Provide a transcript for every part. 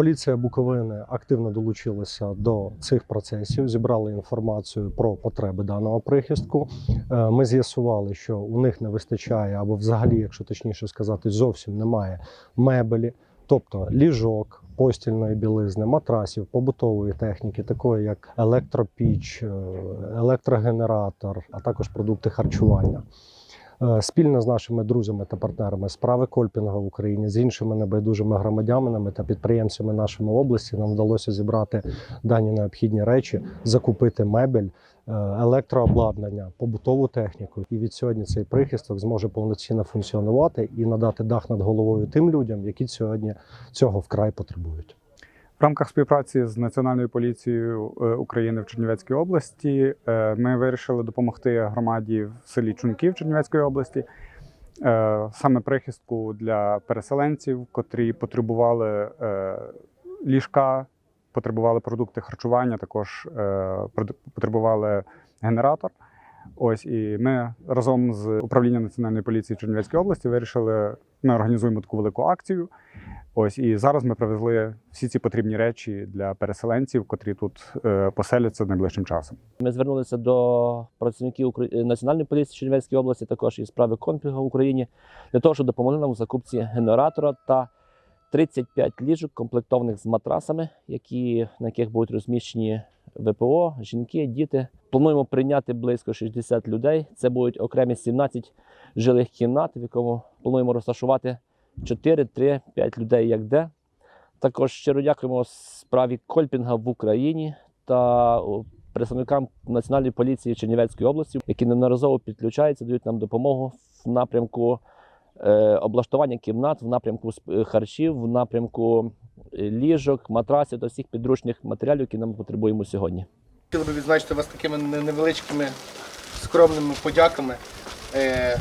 Поліція Буковини активно долучилася до цих процесів, зібрали інформацію про потреби даного прихистку. Е, Ми з'ясували, що у них не вистачає, або взагалі, якщо точніше сказати, зовсім немає мебелі, тобто ліжок, постільної білизни, матрасів, побутової техніки, такої як електропіч, е, електрогенератор, а також продукти харчування. Е, Спільно з нашими друзями та партнерами справи Кольпінга в Україні з іншими небайдужими громадянами та підприємцями нашої області нам вдалося зібрати дані необхідні речі, закупити мебель, е, електрообладнання, побутову техніку. І від сьогодні цей прихисток зможе повноцінно функціонувати і надати дах над головою тим людям, які сьогодні цього вкрай потребують. В рамках співпраці з Національною поліцією е, України в Чернівецькій області е, ми вирішили допомогти громаді в селі Чунків Чернівецької області, е, саме прихистку для переселенців, котрі потребували ліжка, потребували продукти харчування, також потребували генератор. Ось і ми разом з управлінням національної поліції Чернівецької області вирішили, ми організуємо таку велику акцію. Ось і зараз ми привезли всі ці потрібні речі для переселенців, котрі тут е, поселяться найближчим часом. Ми звернулися до працівників Національної поліції Чернівецької області, також і справи Конпіга в Україні, для того, щоб допомогли нам у закупці генератора та 35 ліжок, комплектованих з матрасами, які, на яких будуть розміщені ВПО, жінки, діти. Плануємо прийняти близько 60 людей. Це будуть окремі 17 жилих кімнат, в якому плануємо розташувати 4, 3, 5 людей як де. Також щиро дякуємо справі Кольпінга в Україні та представникам Національної поліції Чернівецької області, які неодноразово підключаються, дають нам допомогу в напрямку е, облаштування кімнат, в напрямку харчів, в напрямку ліжок, матрасів та всіх підручних матеріалів, які нам потребуємо сьогодні. Хотів би відзначити вас такими невеличкими скромними подяками е,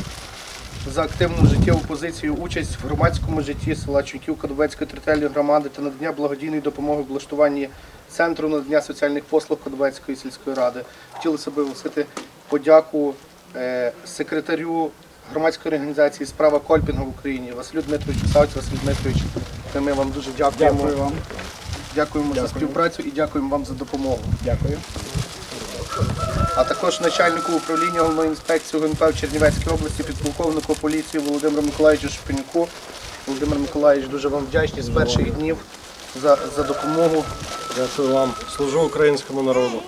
за активну життєву позицію, участь в громадському житті села Чунків Кодовецької територіальної громади та надання благодійної допомоги в облаштуванні центру надання соціальних послуг Кодовецької сільської ради. Хотілося б висити подяку е, секретарю громадської організації Справа Кольпінга в Україні Василю Дмитровичу Савцю, Василю Дмитрович. Ми вам дуже дякуємо. вам. Дякуємо за співпрацю і дякуємо вам за допомогу. Дякую. а також начальнику управління головної інспекції ГНП в Чернівецькій області, підполковнику поліції Володимиру Миколаївичу Шпинюку. Володимир Миколаївич, дуже вам вдячні з перших днів за, за допомогу. Дякую вам. Служу українському народу.